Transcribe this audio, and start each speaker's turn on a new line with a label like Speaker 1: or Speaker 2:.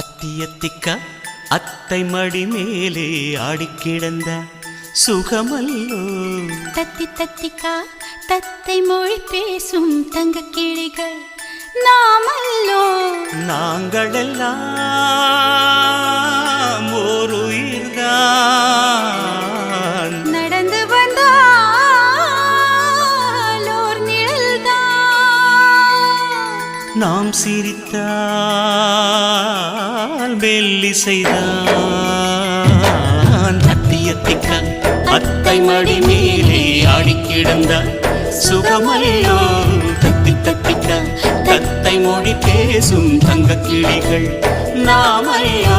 Speaker 1: அத்தியத்திக்க அத்தை மடி மேலே ஆடிக்கிடந்த சுகமல்லோ.
Speaker 2: தத்தி தத்திக்கா தத்தை மொழி பேசும் தங்க கிளிகள் நாமல்லோ.
Speaker 1: நாங்களெல்லாம் நாம் சிரித்தால் மெல்லிசைதான். அத்தியத்திக்க அத்தை மடி மேலே ஆடிக்கிடந்த சுகமல்லோ தத்தி தத்திக்க தத்தை மொழி பேசும் தங்க கிளிகள் நாமல்லோ